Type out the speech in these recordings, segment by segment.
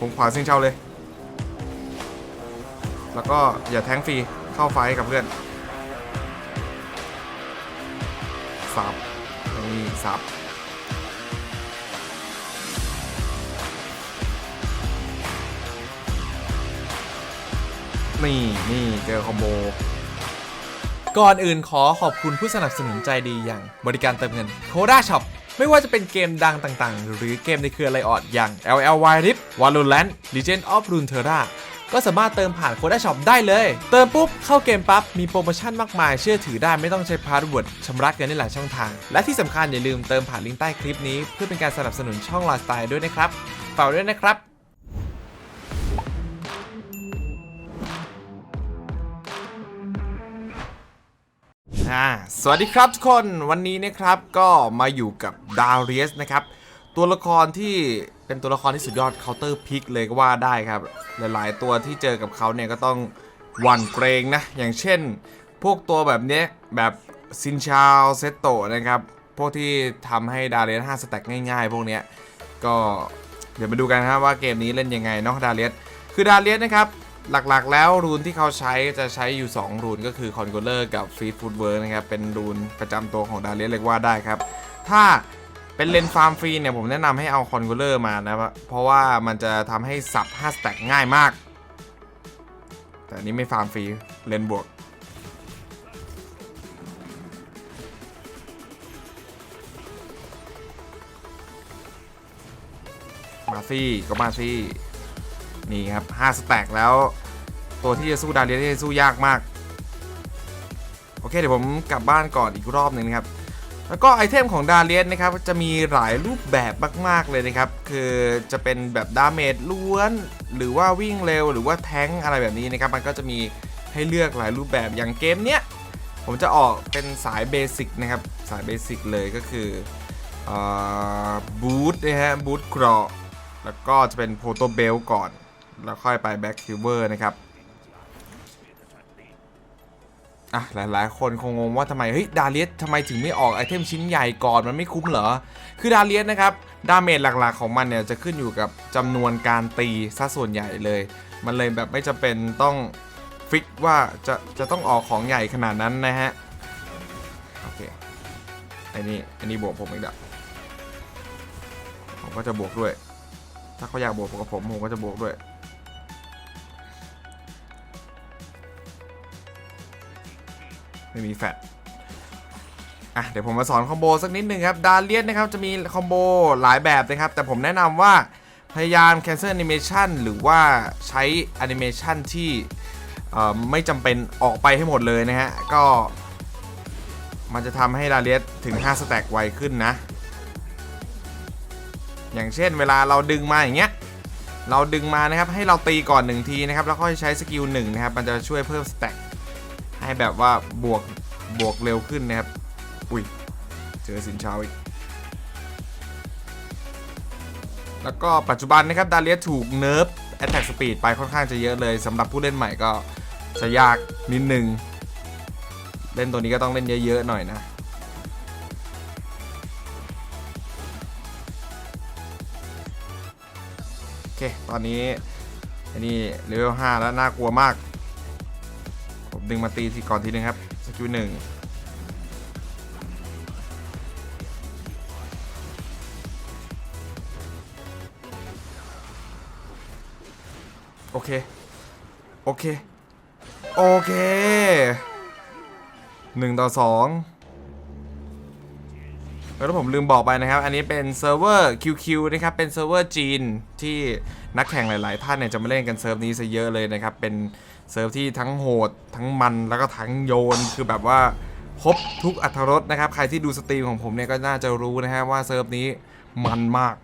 ผมขวาซิงเชาเลย แล้วก็อย่าแทงฟรีเข้าไฟกับเพื่อนสับนี่สับนี่นี่เจอคอมโบก่อนอื่นขอขอบคุณผู้สนับสนุนใจดีอย่างบริการเติมเงิน Koda Shop ไม่ว่าจะเป็นเกมดังต่างๆ หรือเกมในเครือไลออดอย่าง LLY Rift Valorant Legend of Runeterra ก็สามารถเติมผ่าน Koda Shop ได้เลย เติมปุ๊บ เข้าเกมปั๊บ มีโปรโมชั่นมากมาย เชื่อถือได้ไม่ต้องใช้พาสเวิร์ดชำระเงินในหลายช่องทาง และที่สำคัญอย่าลืมเติมผ่านลิงก์ใต้คลิปนี้ เพื่อเป็นการสนับสนุนช่องลาสไตล์ด้วยนะครับฝากด้วยนะครับ อ่าสวัสดีครับทุกคนวันนี้นะครับก็มาอยู่กับดาเริ u สนะครับ ตัวละครที่เป็นตัวละครที่สุดยอดเคาน์เตอร์พิกเลยก็ว่าได้ครับ หลายๆตัวที่เจอกับเขาเนี่ยก็ต้องหวั่นเกรงนะ อย่างเช่น พวกตัวแบบเนี้ยแบบซินชาวเซตโตนะครับ พวกที่ทำให้ดาเริ u ส5สแต็กง่ายๆ พวกเนี้ยก็เดี๋ยวมาดูกันครับว่าเกมนี้เล่นยังไงเนาะดาเริ u สคือดาเริ u สนะครับ หลักๆ แล้วรูนที่เขาใช้จะใช้อยู่ 2 รูนก็คือคอนโ o เลอร์กับฟีดฟูดเวิร์นะครับ เป็นรูนประจำตัวของดาเลียเลยกว่าได้ครับ ถ้าเป็นเลนฟาร์มฟรีเนี่ย ผมแนะนำให้เอาคอนโ o เลอร์มานะเพราะว่ามันจะทำให้สับ5สแต็กง่ายมาก แต่นนี้ไม่ฟาร์มฟรีเลนบวกมาซี่ก็มาซี่ นี่ครับ5สแต็กแล้ว ตัวที่จะสู้ดาเลียที่จะสู้ยากมาก โอเคเดี๋ยวผมกลับบ้านก่อนอีกรอบหนึ่งนะครับ แล้วก็ไอเทมของดาเลียนนะครับจะมีหลายรูปแบบมาก ๆ เลยนะครับ คือจะเป็นแบบดาเมจล้วน หรือว่าวิ่งเร็วหรือว่าแท้งอะไรแบบนี้นะครับ มันก็จะมีให้เลือกหลายรูปแบบอย่างเกมเนี้ยผมจะออกเป็นสายเบสิกนะครับ สายเบสิกเลยก็คือบูทนะฮะบูทเกราะแล้วก็จะเป็นโพโตเบลก่อน แล้วค่อยไปแบ็คคิวเวอร์นะครับอะหลายๆ คนคงงงว่าทำไม เฮ้ย ดาเลียสทำไมถึงไม่ออกไอเทมชิ้นใหญ่ก่อนมันไม่คุ้มเหรอ คือดาเลียสนะครับ ดาเมจหลักๆของมันเนี่ยจะขึ้นอยู่กับจำนวนการตีซะส่วนใหญ่เลย มันเลยแบบไม่จำเป็นต้องฟิกว่าจะจะต้องออกของใหญ่ขนาดนั้นนะฮะ โอเคไอ้นี่อ้นี่บวกผมอีกแล้วผมก็จะบวกด้วย ถ้าเขาอยากบวกกับผมผมก็จะบวกด้วย ไม่มีแฟตอะเดี๋ยวผมมาสอนคอมโบสักนิดนึงครับ ดาเลียนนะครับจะมีคอมโบหลายแบบนะครับ แต่ผมแนะนำว่าพยายาม cancel animation หรือว่าใช้ animation ที่ไม่จำเป็นออกไปให้หมดเลยนะฮะ ก็ มันจะทำให้ดาเลียสถึง 5 สแต็กไวขึ้นนะ อย่างเช่นเวลาเราดึงมาอย่างเงี้ย เราดึงมานะครับให้เราตีก่อนหนึ่งทีนะครับ แล้วค่อยใช้สกิลหนึ่งนะครับ มันจะช่วยเพิ่มสแต็ก ให้แบบว่าบวกบวกเร็วขึ้นนะครับ อุ้ย เจอสินเชาอีก แล้วก็ปัจจุบันนะครับ ดาเลียถูกเนิร์ฟ Attack Speed ไปค่อนข้างจะเยอะเลยสำหรับผู้เล่นใหม่ก็จะยากนิดนึง เล่นตัวนี้ก็ต้องเล่นเยอะๆหน่อยนะโอเค ตอนนี้อันนี้เลเวล5แล้วน่ากลัวมาก ดึงมาตีทีก่อนทีนึงครับสกิลหนึ่งโอเค โอเค โอเคหนึ่งต่อสองแล้วผมลืมบอกไปนะครับ อันนี้เป็นเซิร์ฟเวอร์ QQ นะครับ เป็นเซิร์ฟเวอร์จีนที่นักแข่งหลาย ๆ ท่านเนี่ยจะมาเล่นกันเซิร์ฟนี้ซะเยอะเลยนะครับ เป็น เซิร์ฟที่ทั้งโหด ทั้งมันแล้วก็ทั้งโยนคือแบบว่าครบทุกอัตรสนะครับ ใครที่ดูสตรีมของผมเนี่ยก็น่าจะรู้นะฮะว่าเซิร์ฟนี้มันมาก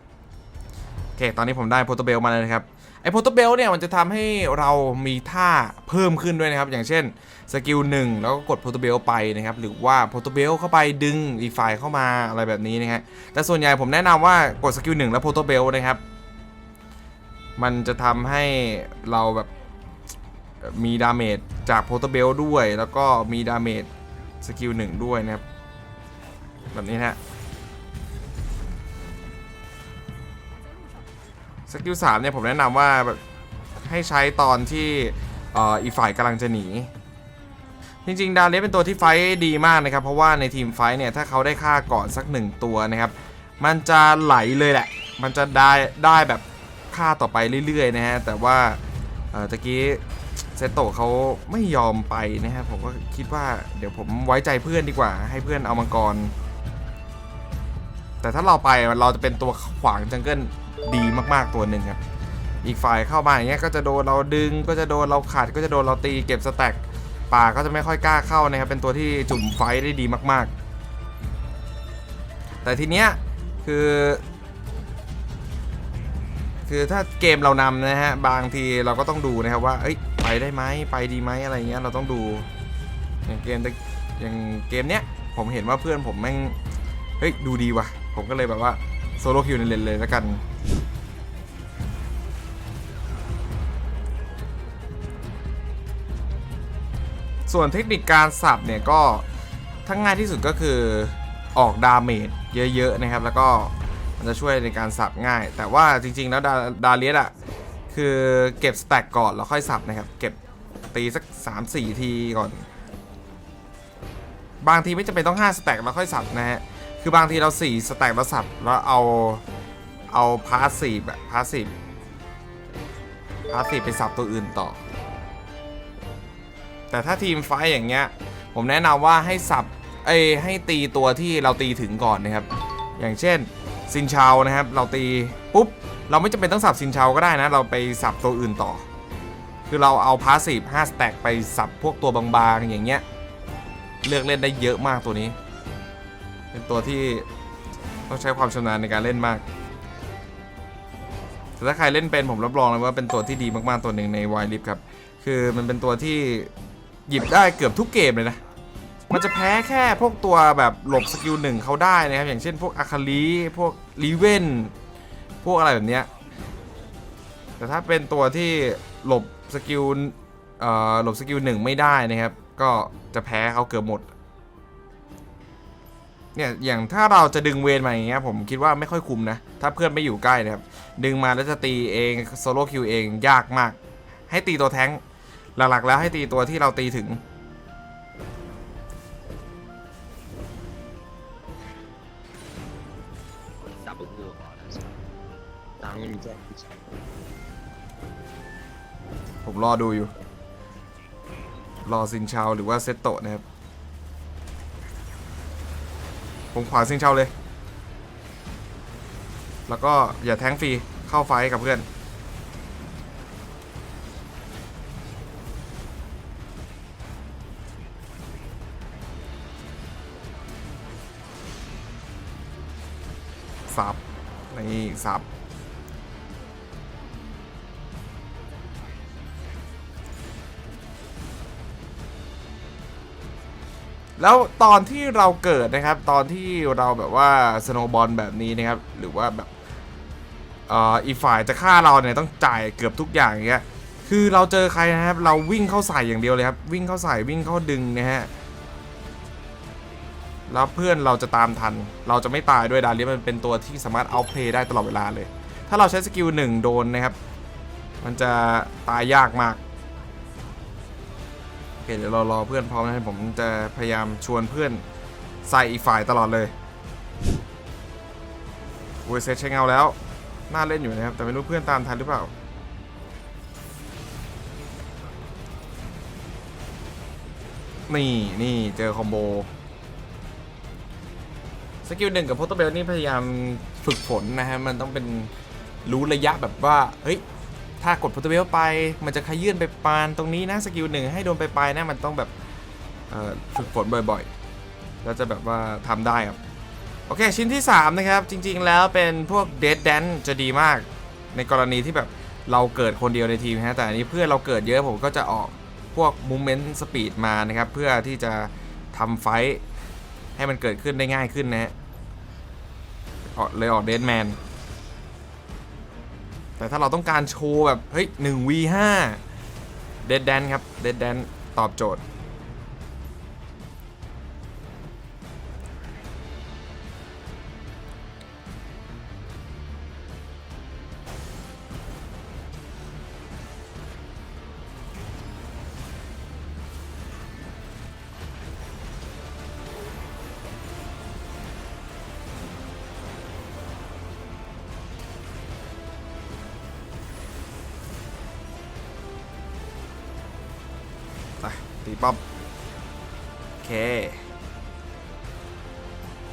โอเคตอนนี้ผมได้โพโตเบลมาเลยนะครับไอโพโตเบลเนี่ยมันจะทำให้เรามีท่าเพิ่มขึ้นด้วยนะครับ อย่างเช่นสกิลหนึ่งแล้วก็กดโพโตเบลไปนะครับ หรือว่าโพโตเบลเข้าไปดึงอีกฝ่ายเข้ามาอะไรแบบนี้นะฮะแต่ส่วนใหญ่ผมแนะนำว่ากดสกิลหนึ่งแล้วโพโตเบลนะครับ มันจะทำให้เราแบบ มีดาเมจจากโพโตเบลด้วย แล้วก็มีดาเมจสกิลหนึ่งด้วยนะครับ แบบนี้นะฮะสกิลสามเนี่ยผมแนะนำว่าให้ใช้ตอนที่เอ่ออีฝ่ายกำลังจะหนี จริงๆ ดาเลียสเป็นตัวที่ไฟดีมากนะครับ เพราะว่าในทีมไฟเนี่ย ถ้าเขาได้ฆ่าก่อนสักหนึ่งตัวนะครับ มันจะไหลเลยแหละ มันจะได้ได้แบบฆ่าต่อไปเรื่อยๆ นะฮะ แต่ว่าเอ่อตะกี้ เซโตะเขาไม่ยอมไปนะฮะผมก็คิดว่าเดี๋ยวผมไว้ใจเพื่อนดีกว่า ให้เพื่อนเอามังกร แต่ถ้าเราไปเราจะเป็นตัวขวางจังเกิลดีมากๆตัวหนึ่งครับอีกฝ่ายเข้ามาอย่างเงี้ยก็จะโดนเราดึงก็จะโดนเราขัดก็จะโดนเราตีเก็บสแต็กป่าก็จะไม่ค่อยกล้าเข้านะครับเป็นตัวที่จุ่มไฟได้ดีมาก ๆ แต่ทีเนี้ยคือ คือถ้าเกมเรานำนะฮะบางทีเราก็ต้องดูนะครับว่าเอ้ย ไปได้ไหมไปดีไหมอะไรเงี้ยเราต้องดูอย่างเกมอย่างเกมเนี้ยผมเห็นว่าเพื่อนผมแม่งเฮ้ยดูดีว่ะ ผมก็เลยแบบว่าโซโลคิวในเลนเลยแล้วกันส่วนเทคนิคการสับเนี่ยก็ทั้งง่ายที่สุดก็คือออกดาเมจเยอะๆนะครับ แล้วก็มันจะช่วยในการสับง่าย แต่ว่าจริงๆแล้วดาดาเลียสอะ คือเก็บสแต็กก่อนแล้วค่อยสับนะครับ เก็บตีสัก 3-4 ทีก่อน บางทีไม่จำเป็นต้อง5สแต็กแล้วค่อยสับนะฮะ คือบางทีเรา 4 สแต็กแล้วสับแล้วเอาเอาพาสซีฟอะพาสซีฟพาสซีฟไปสับตัวอื่นต่อ แต่ถ้าทีมไฟอย่างเงี้ย ผมแนะนำว่าให้สับเอ้ให้ตีตัวที่เราตีถึงก่อนนะครับ อย่างเช่นซินชาวนะครับ เราตีปุ๊บ เราไม่จำเป็นต้องสับซินเชาก็ได้นะ เราไปสับตัวอื่นต่อ คือเราเอาพาสซีฟ5สแต็กไปสับพวกตัวบางๆ อย่างเงี้ย เลือกเล่นได้เยอะมากตัวนี้ เป็นตัวที่ต้องใช้ความชำนาญในการเล่นมาก แต่ถ้าใครเล่นเป็นผมรับรองเลยว่าเป็นตัวที่ดีมากๆตัวหนึ่งในวายลิฟครับ คือมันเป็นตัวที่หยิบได้เกือบทุกเกมเลยนะ มันจะแพ้แค่พวกตัวแบบหลบสกิลหนึ่งเขาได้นะครับ อย่างเช่นพวกอาคาลีพวกลีเวน พวกอะไรแบบเนี้ยแต่ถ้าเป็นตัวที่หลบสกิลเอ่อหลบสกิลหนึ่งไม่ได้นะครับ ก็จะแพ้เขาเกือบหมดเนี่ยอย่างถ้าเราจะดึงเวนมาอย่างเงี้ยผมคิดว่าไม่ค่อยคุ้มนะ ถ้าเพื่อนไม่อยู่ใกล้นะครับ ดึงมาแล้วจะตีเองโซโล่คิวเองยากมาก ให้ตีตัวแท้ง หลักๆแล้วให้ตีตัวที่เราตีถึง จ็ผมรอดูอยู่ รอซินเชาหรือว่าเซตโตะนะครับ ผมขวาซินเชาเลย แล้วก็อย่าแทงฟรีเข้าไฟกับเพื่อน สับในี่ สับ แล้วตอนที่เราเกิดนะครับ ตอนที่เราแบบว่าสโนบอลแบบนี้นะครับ หรือว่าแบบอีกฝ่ายจะฆ่าเราเนี่ยต้องจ่ายเกือบทุกอย่างเงี้ยคือเราเจอใครนะครับ เราวิ่งเข้าใส่อย่างเดียวเลยครับ วิ่งเข้าใส่วิ่งเข้าดึงนะฮะแล้วเพื่อนเราจะตามทัน เราจะไม่ตายด้วยดาเลียมันเป็นตัวที่สามารถเอาเพลย์ได้ตลอดเวลาเลย ถ้าเราใช้สกิลหนึ่งโดนนะครับ มันจะตายยากมาก เคเดี๋ยวเรารอเพื่อนพร้อมนะผมจะพยายามชวนเพื่อนใส่อีกฝ่ายตลอดเลยโวยเซตใช้เงาแล้ว น่าเล่นอยู่นะครับ แต่ไม่รู้เพื่อนตามทันหรือเปล่า นี่นี่เจอคอมโบ สกิลหนึ่งกับโพสต์เบลนี่พยายามฝึกฝนนะฮะ มันต้องเป็นรู้ระยะแบบว่า เฮ้ย ถ้ากดพสต์เบลไป มันจะขยื่นไปปานตรงนี้นะสกิลหนึ่งให้โดนไปปลายนะมันต้องแบบฝึกฝนบ่อยๆ แล้วจะแบบว่าทำได้ครับ โอเค ชิ้นที่ 3 นะครับ จริง ๆ แล้วเป็นพวกเด d แดนจะดีมาก ในกรณีที่แบบเราเกิดคนเดียวในทีมนะฮะแต่อันนี้เพื่อนเราเกิดเยอะผมก็จะออกพวก Movement Speed มานะครับ เพื่อที่จะทำไฟท์ให้มันเกิดขึ้นได้ง่ายขึ้นนะฮะออกเลยออกเด d แมน แต่ถ้าเราต้องการโชว์แบบ เฮ้ย1 v 5เดดแดนครับเดดแดนตอบโจทย์ เค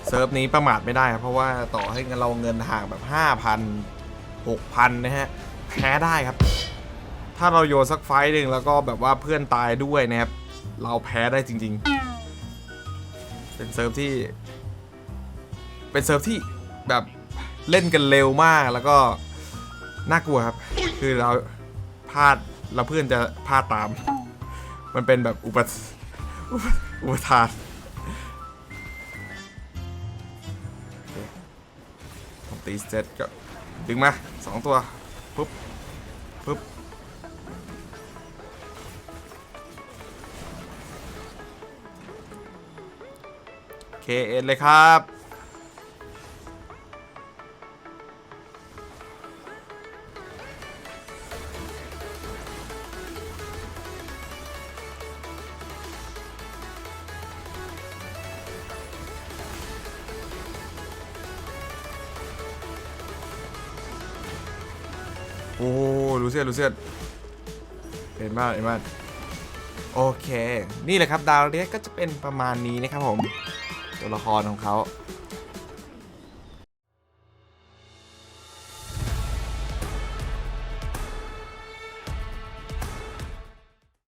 เซิร์ฟนี้ประมาทไม่ได้ครับ เพราะว่าต่อให้เราเงินห่างแบบ 5,000 6,000 นะฮะ แพ้ได้ครับ ถ้าเราโยนสักไฟหนึ่งแล้วก็แบบว่าเพื่อนตายด้วยนะครับ เราแพ้ได้จริง ๆ เป็นเซิร์ฟที่ เป็นเซิร์ฟที่แบบเล่นกันเร็วมากแล้วก็น่ากลัวครับ คือเราพลาดแล้วเพื่อนจะพลาดตาม มันเป็นแบบอุปอุป อุปทานโอเคผมตีเซตก็ดึงมาสองตัวปุ๊บปุ๊บเคเอ็นเลยครับ โอ้ลูเซียนลูเซียนเห็นมากเห็นมากโอเค นี่แหละครับดาวเรียกก็จะเป็นประมาณนี้นะครับผม ตัวละครของเขา